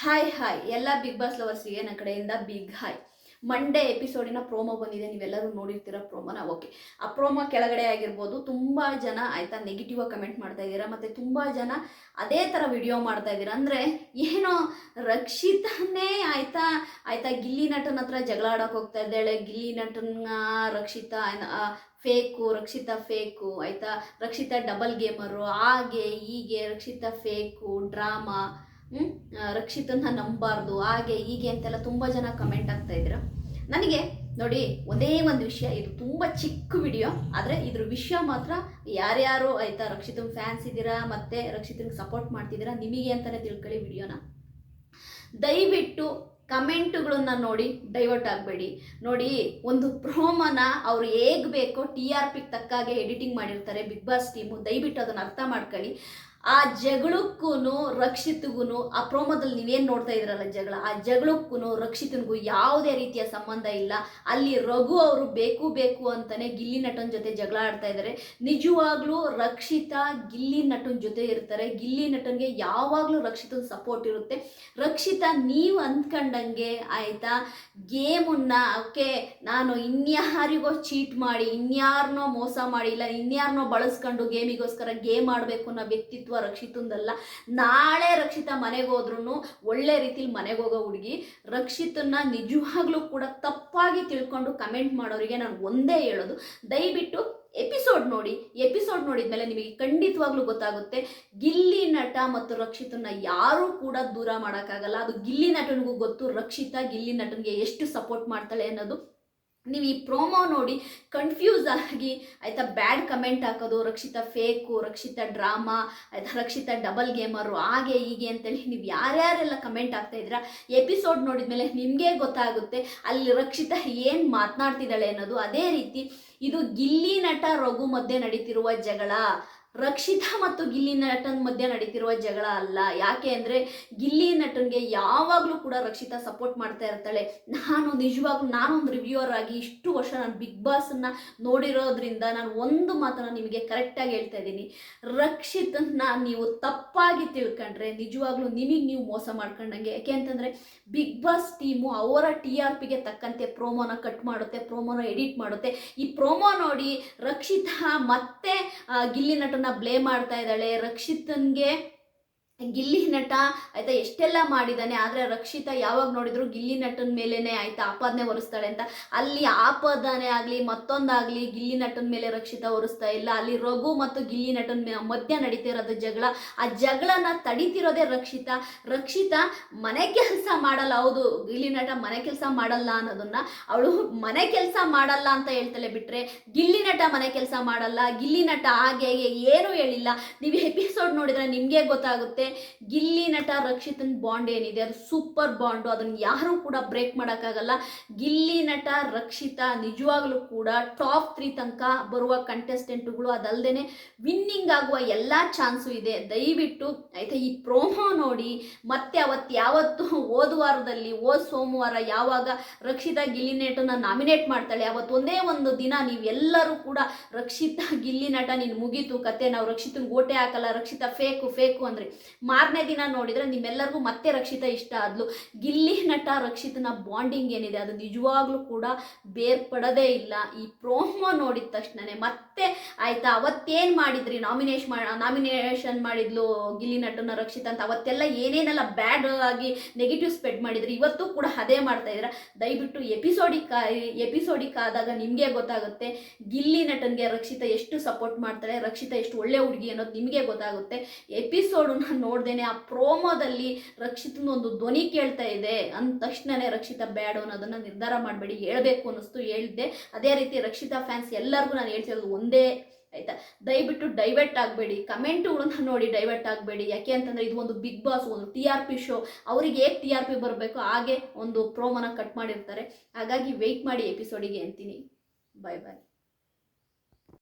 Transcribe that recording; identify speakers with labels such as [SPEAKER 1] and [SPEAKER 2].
[SPEAKER 1] Hi hi ಎಲ್ಲ big boss ಲವರ್ಸ್ಗೆ ನನ್ನ ಕಡೆಯಿಂದ ಬಿಗ್ ಹಾಯ್ ಮಂಡೇ ಎಪಿಸೋಡಿನ ಪ್ರೋಮೋ ಬಂದಿದೆ. ನೀವೆಲ್ಲರೂ ನೋಡಿರ್ತೀರ ಪ್ರೋಮೋನ ಓಕೆ ಆ ಪ್ರೋಮೋ ಕೆಳಗಡೆ ಆಗಿರ್ಬೋದು ತುಂಬ ಜನ ಆಯಿತಾ ನೆಗೆಟಿವ್ ಆಗಿ ಕಮೆಂಟ್ ಮಾಡ್ತಾ ಇದ್ದೀರಾ ಮತ್ತು ತುಂಬ ಜನ ಅದೇ ಥರ ವಿಡಿಯೋ ಮಾಡ್ತಾ ಇದ್ದೀರಾ. ಅಂದರೆ ಏನೋ ರಕ್ಷಿತನೇ ಆಯಿತಾ ಆಯಿತಾ ಗಿಲ್ಲಿ ನಟನ ಹತ್ರ ಜಗಳ ಆಡೋಕೆ ಹೋಗ್ತಾ ಇದ್ದಾಳೆ. ಗಿಲ್ಲಿ ನಟನ ರಕ್ಷಿತಾ ಫೇಕು ರಕ್ಷಿತಾ ಫೇಕು ಆಯಿತಾ? ರಕ್ಷಿತಾ ಡಬಲ್ ಗೇಮರು ಹಾಗೆ ಹೀಗೆ ರಕ್ಷಿತಾ ಫೇಕು ಡ್ರಾಮಾ ರಕ್ಷಿತನ್ನ ನಂಬಾರ್ದು, ಹಾಗೆ ಹೀಗೆ ಅಂತೆಲ್ಲ ತುಂಬ ಜನ ಕಮೆಂಟ್ ಆಗ್ತಾ ಇದ್ರು ನನಗೆ ನೋಡಿ, ಒಂದೇ ಒಂದು ವಿಷಯ, ಇದು ತುಂಬ ಚಿಕ್ಕ ವಿಡಿಯೋ ಆದರೆ ಇದ್ರ ವಿಷಯ ಮಾತ್ರ ಯಾರ್ಯಾರು ಆಯಿತಾ ರಕ್ಷಿತನ್ ಫ್ಯಾನ್ಸ್ ಇದ್ದೀರಾ, ಮತ್ತು ರಕ್ಷಿತನಿಗೆ ಸಪೋರ್ಟ್ ಮಾಡ್ತಿದ್ದೀರಾ, ನಿಮಗೆ ಅಂತಲೇ ತಿಳ್ಕೊಳ್ಳಿ ವಿಡಿಯೋನ ದಯವಿಟ್ಟು ಕಮೆಂಟುಗಳನ್ನ ನೋಡಿ ಡೈವರ್ಟ್ ಆಗಬೇಡಿ. ನೋಡಿ, ಒಂದು ಪ್ರೋಮನ ಅವ್ರು ಹೇಗೆ ಬೇಕೋ ಟಿ ಆರ್ ಪಿಗೆ ತಕ್ಕಾಗೆ ಎಡಿಟಿಂಗ್ ಮಾಡಿರ್ತಾರೆ ಬಿಗ್ ಬಾಸ್ ಟೀಮು ದಯವಿಟ್ಟು ಅದನ್ನು ಅರ್ಥ ಮಾಡ್ಕೊಳ್ಳಿ. ಆ ಜಗಳಕ್ಕೂ ರಕ್ಷಿತಗೂ ಆ ಪ್ರೋಮೋದಲ್ಲಿ ನೀವೇನು ನೋಡ್ತಾ ಇದ್ರಲ್ಲ ಜಗಳ, ಆ ಜಗಳಕ್ಕೂ ರಕ್ಷಿತನಿಗೂ ಯಾವುದೇ ರೀತಿಯ ಸಂಬಂಧ ಇಲ್ಲ. ಅಲ್ಲಿ ರಘು ಅವರು ಬೇಕು ಬೇಕು ಅಂತಾನೆ ಗಿಲ್ಲಿ ನಟನ ಜೊತೆ ಜಗಳ ಆಡ್ತಾ ಇದ್ದಾರೆ ನಿಜವಾಗ್ಲೂ ರಕ್ಷಿತಾ ಗಿಲ್ಲಿ ನಟನ ಜೊತೆ ಇರ್ತಾರೆ. ಗಿಲ್ಲಿ ನಟನ್ಗೆ ಯಾವಾಗಲೂ ರಕ್ಷಿತನ ಸಪೋರ್ಟ್ ಇರುತ್ತೆ. ರಕ್ಷಿತಾ ನೀವು ಅಂದ್ಕೊಂಡಂಗೆ ಆಯಿತಾ, ಗೇಮನ್ನ ಓಕೆ, ನಾನು ಇನ್ಯಾರಿಗೋ ಚೀಟ್ ಮಾಡಿ ಇನ್ಯಾರನ್ನೋ ಮೋಸ ಮಾಡಿ, ಇಲ್ಲ ಇನ್ಯಾರನ್ನೋ ಬಳಸ್ಕೊಂಡು ಗೇಮಿಗೋಸ್ಕರ ಗೇಮ್ ಆಡಬೇಕು ಅನ್ನೋ ವ್ಯಕ್ತಿತ್ವ ರಕ್ಷಿತಂದಲ್ಲ. ನಾಳೆ ರಕ್ಷಿತ ಮನೆಗೆ ಹೋದ್ರೂ ಒಳ್ಳೆ ರೀತಿಲಿ ಮನೆಗೆ ಹೋಗೋ ಹುಡುಗಿ ರಕ್ಷಿತನ್ನ ನಿಜವಾಗ್ಲೂ ಕೂಡ ತಪ್ಪಾಗಿ ತಿಳ್ಕೊಂಡು ಕಮೆಂಟ್ ಮಾಡೋರಿಗೆ ನಾನು ಒಂದೇ ಹೇಳೋದು. ದಯವಿಟ್ಟು ಎಪಿಸೋಡ್ ನೋಡಿ. ಎಪಿಸೋಡ್ ನೋಡಿದ್ಮೇಲೆ ನಿಮಗೆ ಖಂಡಿತವಾಗ್ಲೂ ಗೊತ್ತಾಗುತ್ತೆ. ಗಿಲ್ಲಿ ನಟ ಮತ್ತು ರಕ್ಷಿತನ್ನ ಯಾರೂ ಕೂಡ ದೂರ ಮಾಡೋಕ್ಕಾಗಲ್ಲ. ಅದು ಗಿಲ್ಲಿ ನಟನಿಗೂ ಗೊತ್ತು. ರಕ್ಷಿತಾ ಗಿಲ್ಲಿ ನಟನಿಗೆ ಎಷ್ಟು ಸಪೋರ್ಟ್ ಮಾಡ್ತಾಳೆ ಅನ್ನೋದು ನೀವು ಈ ಪ್ರೋಮೋ ನೋಡಿ ಕನ್ಫ್ಯೂಸ್ ಆಗಿ ಆಯಿತಾ ಬ್ಯಾಡ್ ಕಮೆಂಟ್ ಹಾಕೋದು, ರಕ್ಷಿತ ಫೇಕು ರಕ್ಷಿತ ಡ್ರಾಮಾ ಆಯಿತಾ ರಕ್ಷಿತ ಡಬಲ್ ಗೇಮರು ಹಾಗೆ ಹೀಗೆ ಅಂತೇಳಿ ನೀವು ಯಾರ್ಯಾರೆಲ್ಲ ಕಮೆಂಟ್ ಆಗ್ತಾ ಇದ್ದೀರಾ ಎಪಿಸೋಡ್ ನೋಡಿದ್ಮೇಲೆ ನಿಮಗೆ ಗೊತ್ತಾಗುತ್ತೆ ಅಲ್ಲಿ ರಕ್ಷಿತ ಏನು ಮಾತನಾಡ್ತಿದ್ದಾಳೆ ಅನ್ನೋದು. ಅದೇ ರೀತಿ ಇದು ಗಿಲ್ಲಿ ನಟ ರಘು ಮಧ್ಯೆ ನಡೀತಿರುವ ಜಗಳ. ರಕ್ಷಿತಾ ಮತ್ತು ಗಿಲ್ಲಿ ನಟನ್ ಮಧ್ಯೆ ನಡೀತಿರುವ ಜಗಳ ಅಲ್ಲ. ಯಾಕೆ ಅಂದರೆ ಗಿಲ್ಲಿ ನಟನ್ಗೆ ಯಾವಾಗಲೂ ಕೂಡ ರಕ್ಷಿತಾ ಸಪೋರ್ಟ್ ಮಾಡ್ತಾ ಇರ್ತಾಳೆ. ನಾನು ನಿಜವಾಗ್ಲೂ ನಾನೊಂದು ರಿವ್ಯೂವರ್ ಆಗಿ ಇಷ್ಟು ವರ್ಷ ನಾನು ಬಿಗ್ ಬಾಸನ್ನು ನೋಡಿರೋದ್ರಿಂದ ನಾನು ಒಂದು ಮಾತನ್ನು ನಿಮಗೆ ಕರೆಕ್ಟಾಗಿ ಹೇಳ್ತಾ ಇದ್ದೀನಿ. ರಕ್ಷಿತನ್ನ ನೀವು ತಪ್ಪಾಗಿ ತಿಳ್ಕೊಂಡ್ರೆ ನಿಜವಾಗ್ಲೂ ನಿಮಗೆ ನೀವು ಮೋಸ ಮಾಡ್ಕೊಂಡಂಗೆ. ಯಾಕೆ ಅಂತಂದರೆ ಬಿಗ್ ಬಾಸ್ ಟೀಮು ಅವರ ಟಿ ಆರ್ ಪಿಗೆ ತಕ್ಕಂತೆ ಪ್ರೋಮೋನ ಕಟ್ ಮಾಡುತ್ತೆ ಪ್ರೋಮೋನ ಎಡಿಟ್ ಮಾಡುತ್ತೆ. ಈ ಪ್ರೋಮೋ ನೋಡಿ ರಕ್ಷಿತಾ ಮತ್ತೆ ಗಿಲ್ಲಿ ನಟನ ಬ್ಲೇಮ್ ಮಾಡ್ತಾ ಇದ್ದಾಳೆ. ರಕ್ಷಿತನ್ಗೆ ಗಿಲ್ಲಿ ನಟ ಆಯ್ತಾ ಎಷ್ಟೆಲ್ಲ ಮಾಡಿದ್ದಾನೆ, ಆದರೆ ರಕ್ಷಿತಾ ಯಾವಾಗ ನೋಡಿದ್ರು ಗಿಲ್ಲಿ ನಟನ ಮೇಲೇನೆ ಆಯ್ತಾ ಆಪಾದನೆ ಹೊರಿಸ್ತಾಳೆ ಅಂತ. ಅಲ್ಲಿ ಆಪಾದನೆ ಆಗಲಿ, ಮತ್ತೊಂದಾಗಲಿ ಗಿಲ್ಲಿ ನಟನ ಮೇಲೆ ರಕ್ಷಿತಾ ಹೊರಿಸ್ತಾ ಇಲ್ಲ. ಅಲ್ಲಿ ರಘು ಮತ್ತು ಗಿಲ್ಲಿ ನಟನ ಮಧ್ಯ ನಡೀತಿರೋದು ಜಗಳ. ಆ ಜಗಳನ ತಡಿತಿರೋದೇ ರಕ್ಷಿತಾ. ರಕ್ಷಿತಾ ಮನೆ ಕೆಲಸ ಮಾಡಲ್ಲ. ಹೌದು, ಗಿಲ್ಲಿ ನಟ ಮನೆ ಕೆಲಸ ಮಾಡಲ್ಲ ಅನ್ನೋದನ್ನ ಅವಳು ಮನೆ ಕೆಲಸ ಮಾಡಲ್ಲ ಅಂತ ಹೇಳ್ತಾಳೆ ಬಿಟ್ರೆ, ಗಿಲ್ಲಿ ನಟ ಮನೆ ಕೆಲಸ ಮಾಡಲ್ಲ. ಗಿಲ್ಲಿ ನಟ ಹಾಗೆ ಏನು ಏನೂ ಹೇಳಿಲ್ಲ. ನೀವು ಎಪಿಸೋಡ್ ನೋಡಿದ್ರೆ ನಿಮಗೆ ಗೊತ್ತಾಗುತ್ತೆ. ಗಿಲ್ಲಿ ನಟ ರಕ್ಷಿತನ್ ಬಾಂಡ್ ಏನಿದೆ? ಅದು ಸೂಪರ್ ಬಾಂಡು. ಅದನ್ನ ಯಾರೂ ಕೂಡ ಬ್ರೇಕ್ ಮಾಡೋಕ್ಕಾಗಲ್ಲ. ಗಿಲ್ಲಿ ನಟ ರಕ್ಷಿತ ನಿಜವಾಗ್ಲೂ ಕೂಡ ಟಾಪ್ ತ್ರೀ ತನಕ ಬರುವ ಕಂಟೆಸ್ಟೆಂಟ್ಗಳು. ಅದಲ್ಲದೆ ವಿನ್ನಿಂಗ್ ಆಗುವ ಎಲ್ಲ ಚಾನ್ಸು ಇದೆ. ದಯವಿಟ್ಟು ಆಯ್ತಾ ಈ ಪ್ರೋಮೋ ನೋಡಿ. ಮತ್ತೆ ಅವತ್ತು ಯಾವತ್ತು ಹೋದ ವಾರದಲ್ಲಿ ಹೋದ ಸೋಮವಾರ ಯಾವಾಗ ರಕ್ಷಿತಾ ಗಿಲ್ಲಿ ನಟನ ನಾಮಿನೇಟ್ ಮಾಡ್ತಾಳೆ? ಅವತ್ತು ಒಂದೇ ಒಂದು ದಿನ ನೀವೆಲ್ಲರೂ ಕೂಡ ರಕ್ಷಿತಾ ಗಿಲ್ಲಿ ನಟ, ನೀನು ಮುಗೀತು ಕತೆ. ನಾವು ರಕ್ಷಿತನ ಗೋಟೆ ಹಾಕಲ್ಲ. ರಕ್ಷಿತಾ ಫೇಕು ಫೇಕು ಅಂದ್ರೆ ಮಾರನೇ ದಿನ ನೋಡಿದ್ರೆ ನಿಮ್ಮೆಲ್ಲರಿಗೂ ಮತ್ತೆ ರಕ್ಷಿತ ಇಷ್ಟ ಆದ್ಲು. ಗಿಲ್ಲಿ ನಟ ರಕ್ಷಿತನ ಬಾಂಡಿಂಗ್ ಏನಿದೆ ಅದು ನಿಜವಾಗ್ಲೂ ಕೂಡ ಬೇರ್ಪಡೋದೇ ಇಲ್ಲ. ಈ ಪ್ರೋಮೋ ನೋಡಿದ ತಕ್ಷಣನೇ ಮತ್ತೆ ಆಯ್ತಾ, ಅವತ್ತೇನು ಮಾಡಿದ್ರಿ? ನಾಮಿನೇಷನ್ ಮಾ ನಾಮಿನೇಷನ್ ಮಾಡಿದ್ಲು ಗಿಲ್ಲಿ ನಟನ ರಕ್ಷಿತ ಅಂತ. ಅವತ್ತೆಲ್ಲ ಏನೇನೆಲ್ಲ ಬ್ಯಾಡ್ ಆಗಿ ನೆಗೆಟಿವ್ ಸ್ಪ್ರೆಡ್ ಮಾಡಿದ್ರಿ? ಇವತ್ತು ಕೂಡ ಅದೇ ಮಾಡ್ತಾ ಇದ್ದೀರಾ? ದಯವಿಟ್ಟು ಎಪಿಸೋಡಿಕ್ ಎಪಿಸೋಡಿಕ್ ಆದಾಗ ನಿಮಗೆ ಗೊತ್ತಾಗುತ್ತೆ ಗಿಲ್ಲಿ ನಟನ್ಗೆ ರಕ್ಷಿತ ಎಷ್ಟು ಸಪೋರ್ಟ್ ಮಾಡ್ತಾರೆ ರಕ್ಷಿತ ಎಷ್ಟು ಒಳ್ಳೆ ಹುಡುಗಿ ಅನ್ನೋದು ನಿಮಗೆ ಗೊತ್ತಾಗುತ್ತೆ. ಎಪಿಸೋಡನ್ನ ನೋಡ್ದೇನೆ ಆ ಪ್ರೋಮೋದಲ್ಲಿ ರಕ್ಷಿತನ ಒಂದು ಧ್ವನಿ ಕೇಳ್ತಾ ಇದೆ ಅಂದ ತಕ್ಷಣನೇ ರಕ್ಷಿತಾ ಬ್ಯಾಡ್ ಅನ್ನೋದನ್ನ ನಿರ್ಧಾರ ಮಾಡಬೇಡಿ ಹೇಳ್ಬೇಕು ಅನ್ನಿಸ್ತು ಹೇಳಿದ್ದೆ ಅದೇ ರೀತಿ ರಕ್ಷಿತಾ ಫ್ಯಾನ್ಸ್ ಎಲ್ಲರಿಗೂ ನಾನು ಹೇಳ್ತಿರೋದು ಒಂದೇ, ಆಯ್ತಾ? ದಯವಿಟ್ಟು ಡೈವರ್ಟ್ ಆಗಬೇಡಿ, ಕಮೆಂಟ್ಗಳನ್ನ ನೋಡಿ ಡೈವರ್ಟ್ ಆಗಬೇಡಿ. ಯಾಕೆ ಅಂತಂದ್ರೆ ಇದು ಒಂದು ಬಿಗ್ ಬಾಸ್, ಒಂದು ಟಿ ಆರ್ ಪಿ ಶೋ. ಅವ್ರಿಗೆ ಹೇಗೆ ಟಿ ಆರ್ ಪಿ ಬರಬೇಕು, ಹಾಗೆ ಒಂದು ಪ್ರೋಮೋನ ಕಟ್ ಮಾಡಿರ್ತಾರೆ. ಹಾಗಾಗಿ ವೆಯ್ಟ್ ಮಾಡಿ ಎಪಿಸೋಡಿಗೆ ಅಂತೀನಿ. ಬಾಯ್ ಬಾಯ್